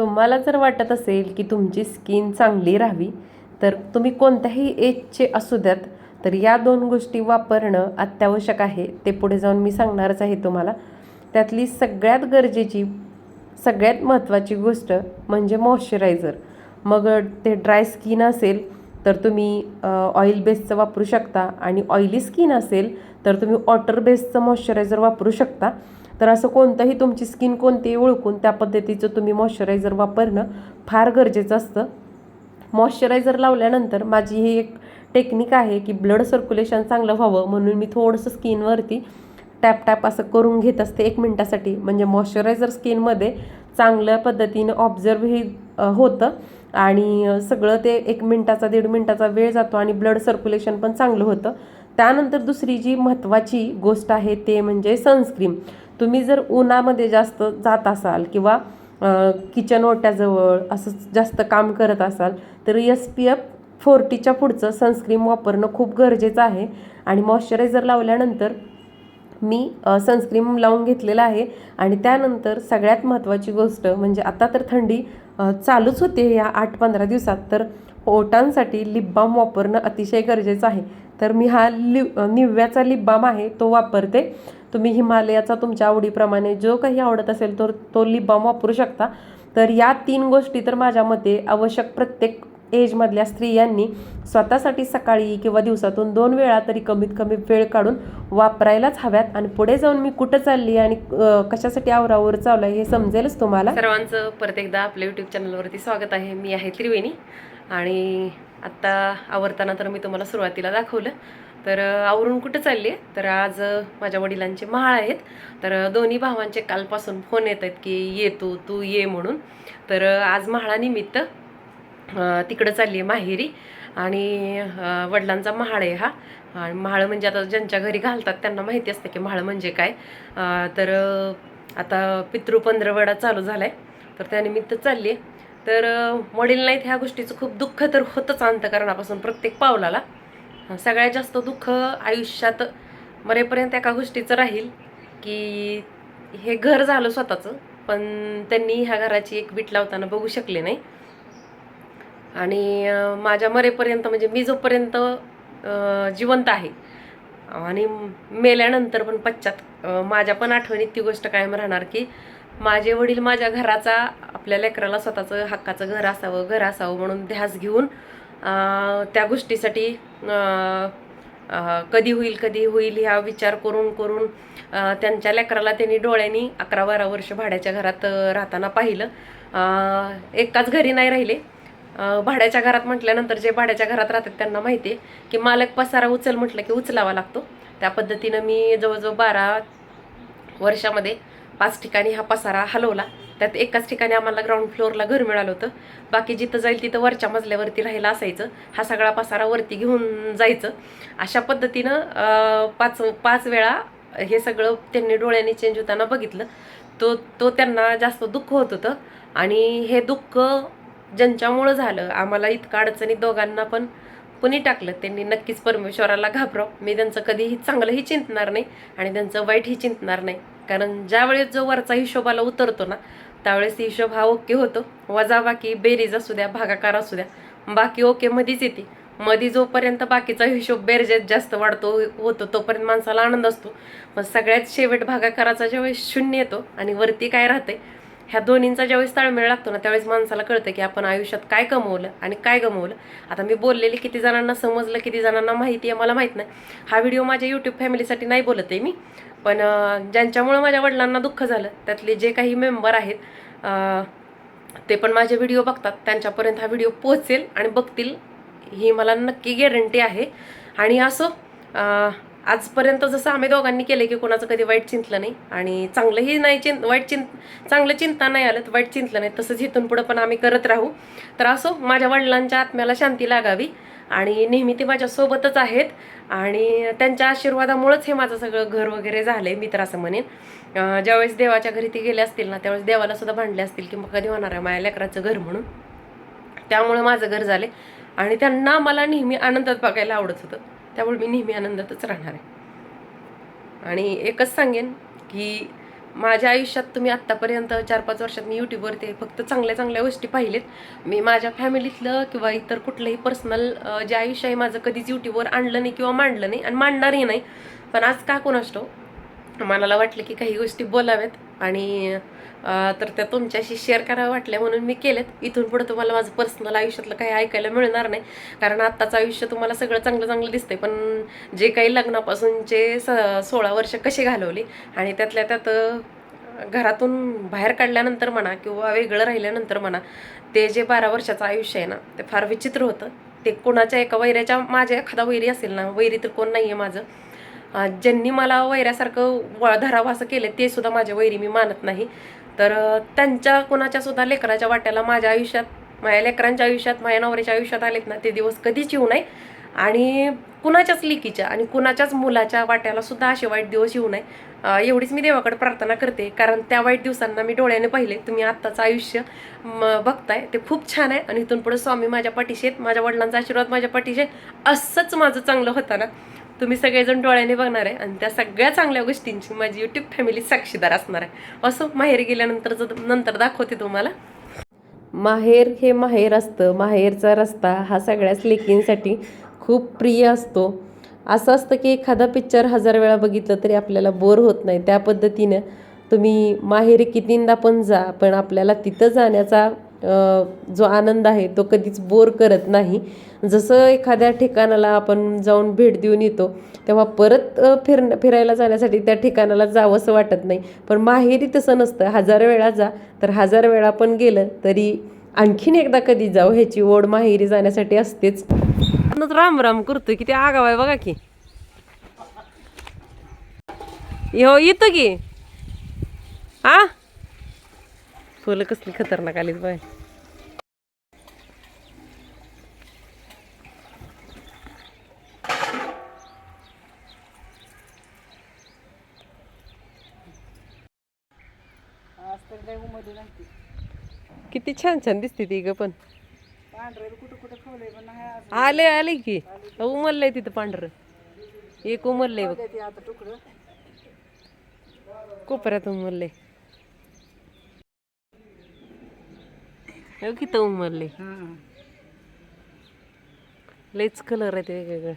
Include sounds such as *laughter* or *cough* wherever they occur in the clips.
तुम्हाला जर वाटत असेल की तुमची स्किन चांगली राहावी तर तुम्ही कोणत्याही एजचे असू द्यात तर या दोन गोष्टी वापरणं अत्यावश्यक आहे. ते पुढे जाऊन मी सांगणारच आहे तुम्हाला. त्यातली सगळ्यात गरजेची सगळ्यात महत्त्वाची गोष्ट म्हणजे मॉइश्चरायझर. मग ते ड्राय स्किन असेल तर तुम्ही ऑइल बेसचं वापरू शकता आणि ऑइली स्किन असेल तर तुम्ही वॉटर बेसचं मॉइश्चरायझर वापरू शकता. तर असं कोणतंही तुमची स्किन कोणतीही ओळखून त्या पद्धतीचं तुम्ही मॉइश्चरायझर वापरणं फार गरजेचं असतं. मॉइश्चरायझर लावल्यानंतर माझी ही एक टेक्निक आहे की ब्लड सर्क्युलेशन चांगलं व्हावं म्हणून मी थोडंसं स्किनवरती टॅप टॅप असं करून घेत असते एक मिनटासाठी. म्हणजे मॉइश्चरायझर स्किनमध्ये चांगल्या पद्धतीनं ऑब्झर्वही होतं आणि सगळं ते एक मिनटाचा दीड मिनटाचा वेळ जातो आणि ब्लड सर्क्युलेशन पण चांगलं होतं. त्यानंतर दुसरी जी महत्त्वाची गोष्ट आहे ते म्हणजे सनस्क्रीम तुम्ही जर उन्हामध्ये जास्त जात असाल किंवा किचन ओट्याजवळ असं जास्त काम करत असाल तर एस पी एफ फोर्टीच्या पुढचं सनस्क्रीम वापरणं खूप गरजेचं आहे. आणि मॉइश्चरायझर लावल्यानंतर मी सनस्क्रीम लावून घेतलेलं आहे. आणि त्यानंतर सगळ्यात महत्त्वाची गोष्ट म्हणजे आता तर थंडी चालूच होते या आठ पंधरा दिवसात. तर ओटांसाठी लिप बाम वापरणं अतिशय गरजेचं आहे. तर मी हा लि निव्याचा लिप बाम आहे तो वापरते. तुम्ही हिमालयाचा तुमच्या आवडीप्रमाणे जो काही आवडत असेल तर तो लिप बाम वापरू शकता. तर या तीन गोष्टी तर माझ्या मते आवश्यक प्रत्येक एजमधल्या स्त्रियांनी स्वतःसाठी सकाळी किंवा दिवसातून दोन वेळा तरी कमीत कमी वेळ काढून वापरायलाच हव्यात. आणि पुढे जाऊन मी कुठं चालली आणि कशासाठी आवरावर चालू आहे हे समजेलच तुम्हाला. सर्वांचं परत एकदा आपल्या युट्यूब चॅनलवरती स्वागत आहे. मी आहे त्रिवेणी. आणि आत्ता आवरताना तर मी तुम्हाला सुरुवातीला दाखवलं. तर आवरून कुठं चालली आहे? तर आज माझ्या वडिलांचे महाळ आहेत. तर दोन्ही भावांचे कालपासून फोन येत आहेत की ये तू तू ये म्हणून. तर आज महाळानिमित्त तिकडं चालली आहे माहेरी आणि वडिलांचा महाळ आहे हा. आणि महाळ म्हणजे आता ज्यांच्या घरी घालतात त्यांना माहिती असतं की महाळ म्हणजे काय. तर आता पितृ पंधरवडा चालू झाला आहे तर त्यानिमित्त चालली आहे. तर वडील नाहीत ह्या गोष्टीचं खूप दुःख तर होतंच अंतकरणापासून प्रत्येक पावलाला. सगळ्यात जास्त दुःख आयुष्यात मरेपर्यंत एका गोष्टीचं राहील की हे घर झालं स्वतःचं पण त्यांनी ह्या घराची एक वीट लावताना बघू शकले नाही. आणि माझ्या मरेपर्यंत म्हणजे मी जोपर्यंत जिवंत आहे आणि मेल्यानंतर पण पश्चात माझ्या पण आठवणीत ती गोष्ट कायम राहणार की माझे वडील माझ्या घराचा आपल्या लेकराला स्वतःचं हक्काचं घर असावं घर असावं म्हणून ध्यास घेऊन त्या गोष्टीसाठी कधी होईल कधी होईल ह्या विचार करून करून त्यांच्या लेकराला त्यांनी डोळ्यांनी अकरा बारा वर्ष भाड्याच्या घरात राहताना पाहिलं. एकाच घरी नाही राहिले. भाड्याच्या घरात म्हटल्यानंतर जे भाड्याच्या घरात राहतात त्यांना माहिती आहे की मालक पसारा उचल म्हटलं की उचलावा लागतो. त्या पद्धतीनं मी जवळजवळ बारा वर्षामध्ये पाच ठिकाणी हा पसारा हलवला. त्यात एकाच ठिकाणी आम्हाला ग्राउंड फ्लोअरला घर मिळालं होतं. बाकी जिथं जाईल तिथं वरच्या मजल्यावरती राहायला असायचं. हा सगळा पसारा वरती घेऊन जायचं. अशा पद्धतीनं पाच पाच वेळा हे सगळं त्यांनी डोळ्याने चेंज होताना बघितलं. तो तो त्यांना जास्त दुःख होत होतं. आणि हे दुःख ज्यांच्यामुळं झालं आम्हाला इतकं अडचणीत दोघांना पण कुणी टाकलं? त्यांनी नक्कीच परमेश्वराला घाबराव. मी त्यांचं कधीही चांगलंही चिंतणार नाही आणि त्यांचं वाईटही चिंतणार नाही. कारण ज्यावेळेस जो वरचा हिशोबाला उतरतो ना त्यावेळेस हिशोब हा ओके होतो. वजा बाकी बेरीज असू द्या भागाकार असू द्या. बाकी ओके मध्येच येते. मध्ये जोपर्यंत बाकीचा हिशोब बेरजेत जास्त वाढतो होतो तोपर्यंत माणसाला आनंद असतो. पण सगळ्यात शेवट भागाकाराचा ज्यावेळेस शून्य येतो आणि वरती काय राहते ह्या दोन्हींचा ज्यावेळेस ताळमेळ लागतो ना त्यावेळेस माणसाला कळतं की आपण आयुष्यात काय कमवलं आणि काय गमवलं. आता मी बोललेली किती जणांना समजलं किती जणांना माहिती आहे मला माहीत नाही. हा व्हिडिओ माझ्या यूट्यूब फॅमिलीसाठी नाही बोलत आहे मी. पण ज्यांच्यामुळं माझ्या वडिलांना दुःख झालं त्यातले जे काही मेंबर आहेत ते पण माझे व्हिडिओ बघतात. त्यांच्यापर्यंत हा व्हिडिओ पोहोचेल आणि बघतील. ही मला नक्की गॅरंटी आहे. आणि असो आजपर्यंत जसं आम्ही दोघांनी केलं की कोणाचं कधी वाईट चिंतलं नाही आणि चांगलंही नाही चिंत वाईट चिंत चांगलं चिंता नाही आलं तर वाईट चिंतलं नाही. तसंच इथून पुढं पण आम्ही करत राहू. तर असो माझ्या वडिलांच्या आत्म्याला शांती लागावी आणि नेहमी ते माझ्यासोबतच आहेत आणि त्यांच्या आशीर्वादामुळंच हे माझं सगळं घर वगैरे झालंय मी तर असं म्हणेन. ज्यावेळेस देवाच्या घरी ते गेले असतील ना त्यावेळेस देवाला सुद्धा भांडले असतील की मग कधी होणार आहे माझ्या लेकराचं घर म्हणून. त्यामुळे माझं घर झाले आणि त्यांना मला नेहमी आनंदात बघायला आवडत होतं. त्यामुळे मी नेहमी आनंदातच राहणार आहे. आणि एकच सांगेन की माझ्या आयुष्यात तुम्ही आत्तापर्यंत चार पाच वर्षात मी यूट्यूबवरती फक्त चांगल्या चांगल्या गोष्टी पाहिलेत. मी माझ्या फॅमिलीतलं किंवा इतर कुठलंही पर्सनल जे आयुष्य आहे माझं कधीच यूट्यूबवर आणलं नाही किंवा मांडलं नाही आणि मांडणारही नाही. पण आज का कोणाष्टो मनाला वाटलं की काही गोष्टी बोलाव्यात आणि तर त्या तुमच्याशी शेअर कराव्या वाटल्या म्हणून मी केलेत इथून पुढे तुम्हाला माझं पर्सनल आयुष्यातलं काही ऐकायला मिळणार नाही. कारण आत्ताचं आयुष्य तुम्हाला सगळं चांगलं चांगलं दिसतंय. पण जे काही लग्नापासूनचे स सोळा वर्ष कशी घालवली आणि त्यातल्या त्यात घरातून बाहेर काढल्यानंतर म्हणा किंवा वेगळं राहिल्यानंतर म्हणा ते जे बारा वर्षाचं आयुष्य आहे ना ते फार विचित्र होतं. ते कोणाच्या एका वैऱ्याच्या माझ्या एखादा वैरी असेल ना वैरी तर कोण नाही आहे माझं. ज्यांनी मला वैऱ्यासारखं व धरावं असं केलं ते सुद्धा माझ्या वैरी मी मानत नाही. तर त्यांच्या कोणाच्या सुद्धा लेकराच्या वाट्याला माझ्या आयुष्यात माझ्या लेकरांच्या आयुष्यात माझ्या नवऱ्याच्या आयुष्यात आलेत ना ते दिवस कधीच येऊ नये. आणि कुणाच्याच लिकीच्या आणि कुणाच्याच मुलाच्या वाट्याला सुद्धा असे वाईट दिवस येऊ नये. एवढीच मी देवाकडे प्रार्थना करते. कारण त्या वाईट दिवसांना मी डोळ्याने पाहिले. तुम्ही आत्ताचं आयुष्य म, बघताय. ते खूप छान आहे. आणि इथून पुढे स्वामी माझ्या पाठीशी आहेत. माझ्या वडिलांचा आशीर्वाद माझ्या पाठीशी आहे. असंच माझं चांगलं होतं ना तुम्ही सगळेजण डोळ्याने बघणार आहे आणि त्या सगळ्या चांगल्या गोष्टींची माझी युट्यूब फॅमिली साक्षीदार असणार आहे. असं माहेर गेल्यानंतर नंतर दाखवते तुम्हाला. माहेर हे माहेर असतं. माहेरचा रस्ता हा सगळ्याच लेकींसाठी खूप प्रिय असतो. असं असतं की एखादा पिक्चर हजार वेळा बघितलं तरी आपल्याला बोर होत नाही. त्या पद्धतीनं तुम्ही माहेरी कितींदा पण जा पण आपल्याला तिथं जाण्याचा जो आनंद आहे तो कधीच बोर करत नाही. जसं एखाद्या ठिकाणाला आपण जाऊन भेट देऊन येतो तेव्हा परत फिर फिरायला जाण्यासाठी त्या ठिकाणाला जावंसं वाटत नाही. पण माहेरी तसं नसतं. हजार वेळा जा तर हजार वेळा पण गेलं तरी आणखीन एकदा कधी जाऊ ह्याची ओढ माहेरी जाण्यासाठी असतेच. राम राम करतोय. ते आगाव आहे बघा की. हो येतं की. हा? फुलं कसली खतरनाक आलीत बाय किती छान छान दिसते ती ग पण. आले आले की. उमललंय तिथं पांढरं. एक उमललंय बघ. कोपऱ्यात उमललंय. हो किती उमलले लयच कलर आहेत वेगवेगळं.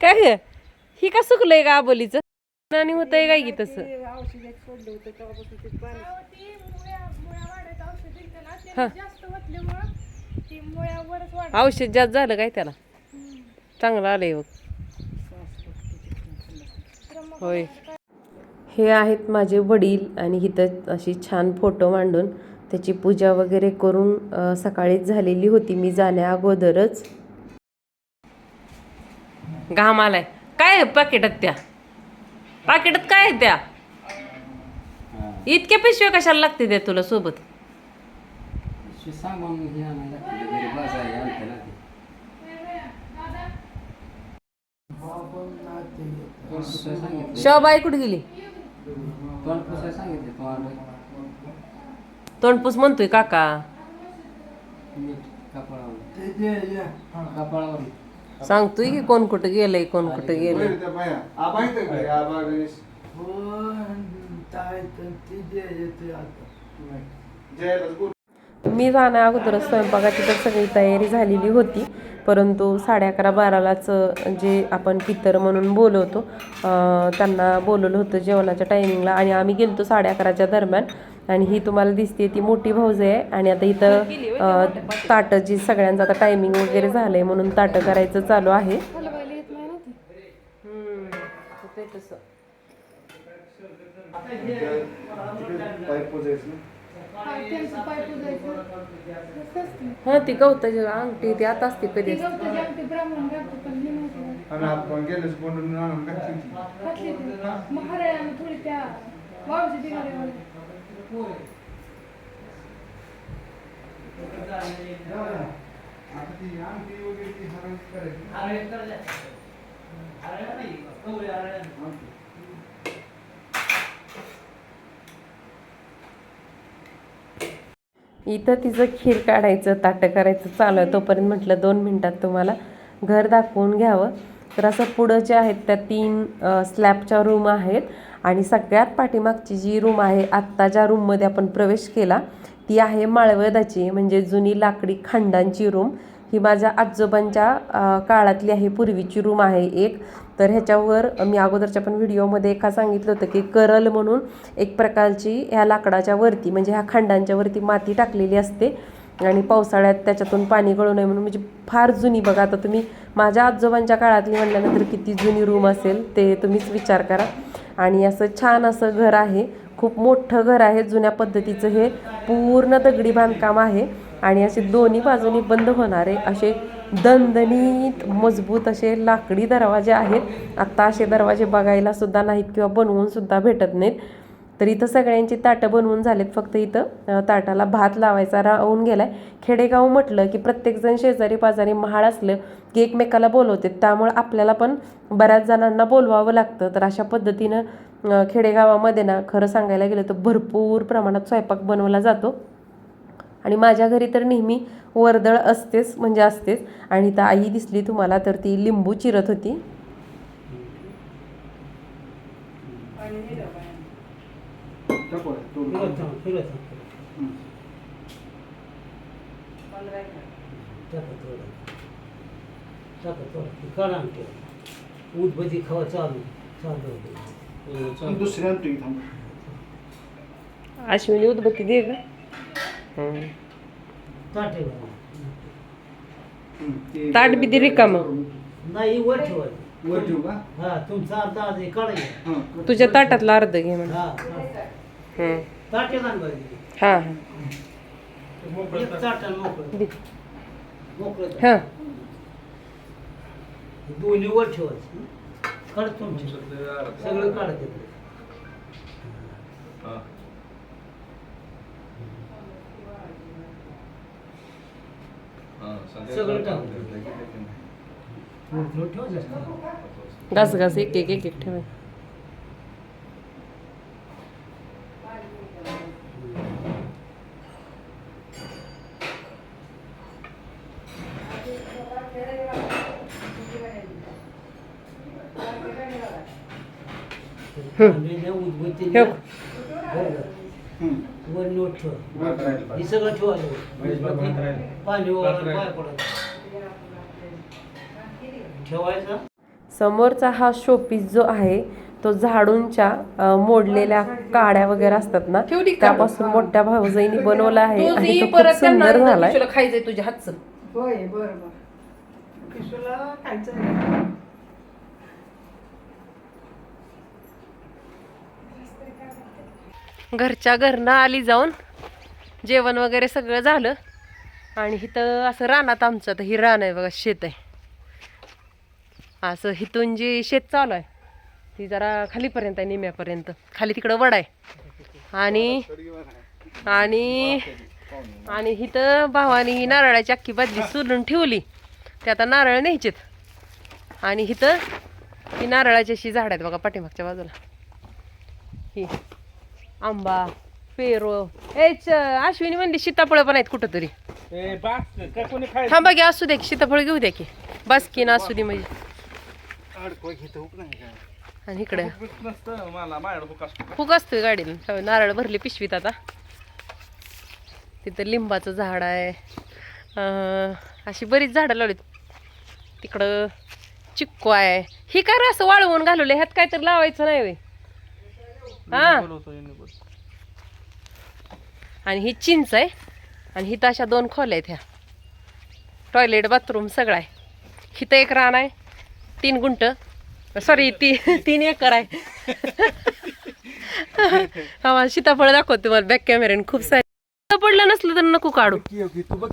काय हे? ही का सुकलंय का आबोलीचं? आणि होतंय काय की तसं. औषध जास्त झालं काय त्याला? चांगलं आलंय बघ. होय. हे आहेत माझे वडील आणि इथं अशी छान फोटो मांडून त्याची पूजा वगैरे करून सकाळीच झालेली होती मी जाण्या अगोदरच. घाम आलाय. काय आहे पाकिटात त्या? पाकिटात काय आहे त्या? इतक्या पिशव्या कशाला लागते त्या तुला सोबत शे सामान हे आणायला लागतं घरी बाजार आणते ना ते तोंड पुसायला सांगितलं? शोबाई कुठे गेली? तोंड पुसायला सांगितले तोंड तोंडपूस म्हणतोय काका. मीठ कपाळावर. कपाळावर. सांगतोय की कोण कुठं गेलंय कोण कुठं गेलंय. मी जाण्या अगोदर स्वयंपाकाची तर सगळी तयारी झालेली होती. परंतु साडे अकरा बारालाच जे आपण पितर म्हणून बोलवतो त्यांना बोलवलं होतं जेवणाच्या टायमिंगला आणि आम्ही गेलतो साडे अकराच्या दरम्यान. आणि ही तुम्हाला दिसते ती मोठी भाऊज आहे. आणि आता इथं अं, ताटं जी सगळ्यांचं आता टायमिंग वगैरे झालंय म्हणून ताटं करायचं चालू आहे. हा ती गवताची अंगठी ती आता असते कधी. आणि आपण गेलोच बनवून आणून घातली ती. आता ती अंगठी वगैरे ती हरण करायची इथं तिचं खीर काढायचं ताटं करायचं चालू आहे. तोपर्यंत म्हटलं दोन मिनटात तुम्हाला घर दाखवून घ्यावं. तर असं पुढं जे आहेत त्या तीन स्लॅबच्या रूम आहेत. आणि सगळ्यात पाठीमागची जी रूम आहे आत्ता ज्या रूममध्ये आपण प्रवेश केला ती आहे माळवदाची म्हणजे जुनी लाकडी खांडांची रूम. ही माझ्या आजोबांच्या काळातली आहे पूर्वीची रूम आहे एक. तर ह्याच्यावर मी अगोदरच्या पण व्हिडिओमध्ये एका सांगितलं होतं की करल म्हणून एक प्रकारची ह्या लाकडाच्या वरती म्हणजे ह्या खांडांच्या वरती माती टाकलेली असते. आणि पावसाळ्यात त्याच्यातून पाणी गळू नये म्हणून म्हणजे फार जुनी बघा. आता तुम्ही माझ्या आजोबांच्या काळातली म्हणल्यानंतर किती जुनी रूम असेल ते तुम्हीच विचार करा. आणि असं छान असं घर आहे. खूप मोठं घर आहे जुन्या पद्धतीचं हे पूर्ण दगडी बांधकाम आहे आणि असे दोन्ही बाजूनी बंद होणारे असे दणदणीत मजबूत असे लाकडी दरवाजे आहेत. आत्ता असे दरवाजे बघायला सुद्धा नाहीत किंवा बनवून सुद्धा भेटत नाहीत. तर इथं सगळ्यांची ताटं बनवून झालेत. फक्त इथं ताटाला भात लावायचा राहून आहे खेडेगाव म्हटलं की प्रत्येकजण शेजारी पाजारी महाळ असलं की एकमेकाला बोलवते त्यामुळं आपल्याला पण बऱ्याच जणांना बोलवावं लागतं. तर अशा पद्धतीनं खेडेगावामध्ये ना खरं सांगायला गेलं तर भरपूर प्रमाणात स्वयंपाक बनवला जातो. आणि माझ्या घरी तर नेहमी वर्दळ असतेच म्हणजे असतेच. आणि तर आई दिसली तुम्हाला तर ती लिंबू चिरत होती. टाकू भजी खावा चालू चालू दुसरी आणतो की थांब. अश्विनी उदबत्ती दे ग हं. ताटे बघा. हं, ते- ताट बी दे रिकामं. नाही वर ठेवायचं वर ठेवू का हा तुमचा अर्धा हं. तुझ्या ताटातला अर्ध घे म्हणा हा हा. हं. ताटे आणवायचे हा हा एक ताटानं मोकळं दे. मोकळं हा दोन्ही वर ठेवायचं काढ तुमचे. सगळं काढत येतं सगळं टाकून मोकळं ठेवायचं घास घास एक एक एक एक ठेवाय पांढरीने उदबत्ती ठेव. हं. वर नोट ठेव. वर करायला हे सगळं ठेवायचं उदबत्ती पाणी वगैरे पाय पडायचं. ठेवायचं? समोरचा हा शोपीस जो आहे तो झाडूंच्या अ, मोडलेल्या काड्या वगैरे असतात ना त्यापासून मोठ्या भाऊजाईनी बनवला आहे आणि तो खूप सुंदर झालाय. खायचंय तुझ्या हातचं. होय बरं बरं. किशोला खायचं. घरच्या घरनं आली जाऊन जेवण वगैरे सगळं झालं. आणि इथं असं रानात आमचं तर ही रान आहे बघा शेत आहे. असं इथून जी शेत चालू आहे ती जरा खालीपर्यंत आहे निम्यापर्यंत. खाली तिकडं वड आहे. आणि आणि आणि इथं भावानी ही नारळाची अख्खी बादली सोलून ठेवली. ते आता नारळ न्यायचेत. आणि इथं ही नारळाची अशी झाड आहेत बघा पाठीमागच्या बाजूला. ही. आंबा पेरो एच अश्विनी म्हणली सीताफळ पण आहेत कुठं तरी थांबा की असू दे की सीताफळ घेऊ द्या की. बस की ना असू दे म्हणजे. अडकवा घेतो हुक नाही का? आणि इकडे. मला हुक असतो. फुग असतोय गाडीला नारळ भरली पिशवीत आता. तिथं लिंबाचं झाड आहे. अं, अशी बरीच झाडं लावलीत. तिकडं चिक्कू आहे. ही काय रे असं वाळवून घालवले ह्यात काय तर लावायचं नाही वे हा. आणि ही चिंच आहे. आणि हिथं अशा दोन खोल्या आहेत ह्या. टॉयलेट बाथरूम सगळं आहे. हिथं एक रान आहे. तीन गुंट सॉरी ती तीन एकर आहे. *laughs* हा मला सीताफळ दाखवतो तुम्हाला बॅक कॅमेऱ्याने खूप सारे पडलं नसलं तर नको काढू.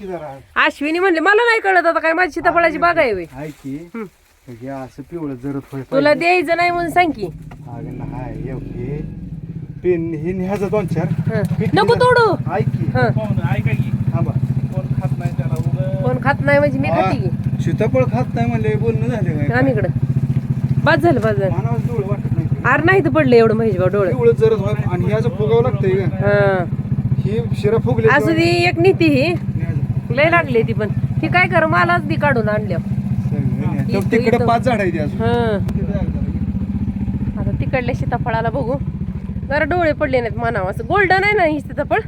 जरा. अश्विनी म्हणले मला नाही कळत आता काय माझी सीताफळाची बाग आहे हं. हे असं पिवळं होय तुला द्यायचं नाही म्हणून सांग की. अगं नाही योग्य पेन हे न्यायचं दोन चार. नको तोडू. ऐक की. हं. ऐका की थांबा कोण खात नाही म्हणजे मी खाते की. सीताफळ खात नाही म्हणले बोलणं झाले काय? आम्ही इकडं. बाद झालं बाद झालं. मानावर डोळे वाटत नाही. आर नाही तर पडलं एवढं महेश भाऊ डोळे. आणि ह्याचं फुगावं लागतंय का? हा. ही शिरा फुगले असू दे एक नीती ही. लय लागली ती पण. ही काय कर मलाच दी काढून आणल्या. तिकडे पाच झाड आहे अजून. हं. आता तिकडल्या सीताफळाला बघू. जरा डोळे पडले नाहीत मानावं असं गोल्डन आहे ना ही सीताफळ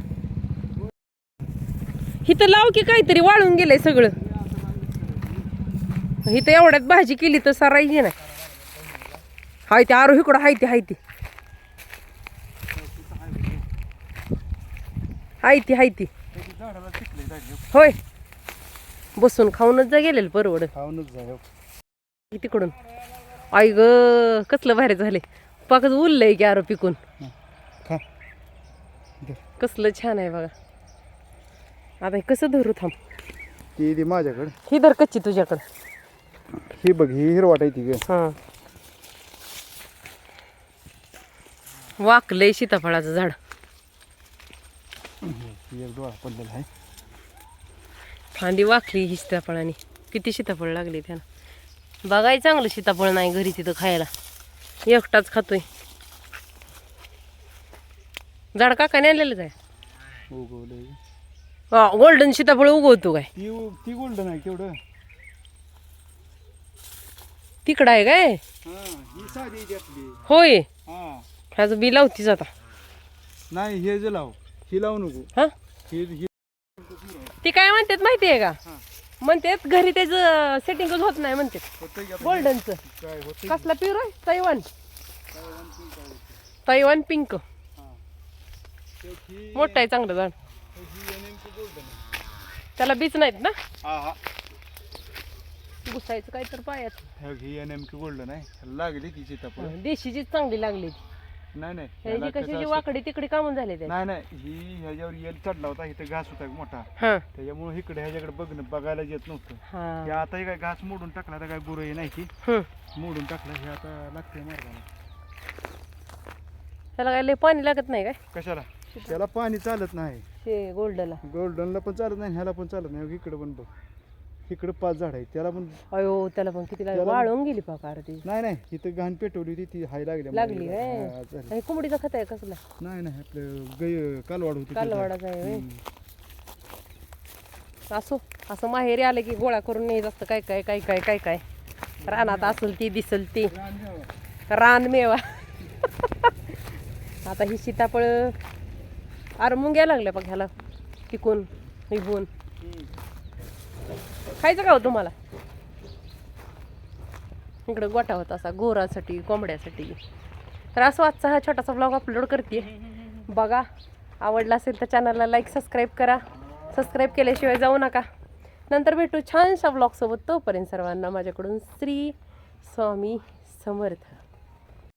इथं लाव की काहीतरी वाळून गेलंय सगळं. इथं एवढ्यात भाजी केली तर सरायची ना हाय ते आरो इकडं हाय ती हाय ती. हाय ती हाय ती. होय. बसून खाऊनच जा गेलेलं परवड. खाऊनच जाय हो. तिकडून. आई ग कसलं भारी झाले पाकच उरलंय की आरो पिकून खा. कसलं छान आहे बघा. आता हे कसं धरू थांब. ती दे माझ्याकडे. ही धर कच्ची तुझ्याकडं. ही बघ ही हिरवाट आहे ती ग. हां. वाकलंय सीताफळाचं झाड. ही एक डोळा पडलेला आहे. फांदी वाकली ही सीताफळाने. किती सीताफळ लागले त्यानं. बघाय चांगलं सीताफळ नाही घरी तिथं खायला. एकटाच खातोय. झाड काकाने आणलेलंच आहे? उगवलंय. हा गोल्डन सीताफळ उगवतो काय? ती ती गोल्डन आहे केवढं? तिकडं आहे काय? होय. हा. ह्याचं बी लावतीच आता. नाही हे जे लाव ही लावू नको. ही? ती काय म्हणतात माहिती आहे का? म्हणतात घरी त्याचं सेटिंगच होत नाही म्हणतात. की आता गोल्डनचं कसला प्युर आहे? तैवान. तैवान पिंक मोठं आहे चांगलं झाड. त्याला बीच नाहीत ना? घुसायचं काय तर पायात. हे ही नेमकी गोल्डन आहे. लागली ती सीताफळ. देशीचीच चांगली लागली नाही नाही. ह्याची ह्याला कसं कशी वाकडी तिकडे कामून झाले ते नाही नाही. ही ह्याच्यावर येल चढला होता इथं घास होता मोठा. हा. त्याच्यामुळे इकडे ह्याच्याकडे बघणं बघायला येत नव्हतं. हे. हा आता हे काय घास मोडून टाकला तर काय गुरही नाही की हम्म. मोडून टाकलं हे आता लागतंय मार्गाला. त्याला काय लय पाणी लागत नाही काय? कशाला? त्याला पाणी चालत नाही. ते गोल्डला. गोल्डनला पण चालत नाही ह्याला पण चालत नाही. इकडे पण बघ. इकडे पाच झाड आहेत. त्याला पण अयो त्याला पण किती लागली? त्याला- वाळून गेली पाकार ती नाही नाही इथं घाण पेटवली होती ती हाय लागली लागली हा, काय झाली. हे कोंबडीचा खत आहे कसला नाही नाही आपलं गै कालवाड होती त्याचं. कालवाडाचा आहे होय. हम्म. असो असं माहेरी आलं की गोळा करून नाही असतं. काय काय काय काय काय काय? रानात असेल ती दिसल ती. रान मेवा. आता ही सीताफळ अरे मुंग्या लागल्या बघ ह्याला. पिकून निघून. खायचं का हो तुम्हाला? इकडं गोटा होता असा गोरासाठी कोंबड्यासाठी. तर असं आजचा हा छोटासा ब्लॉग अपलोड करते. बघा आवडला असेल तर चॅनलला लाईक सबस्क्राईब करा. सबस्क्राईब केल्याशिवाय जाऊ नका. नंतर भेटू छानशा ब्लॉगसोबत तोपर्यंत सर्वांना माझ्याकडून श्री स्वामी समर्थ.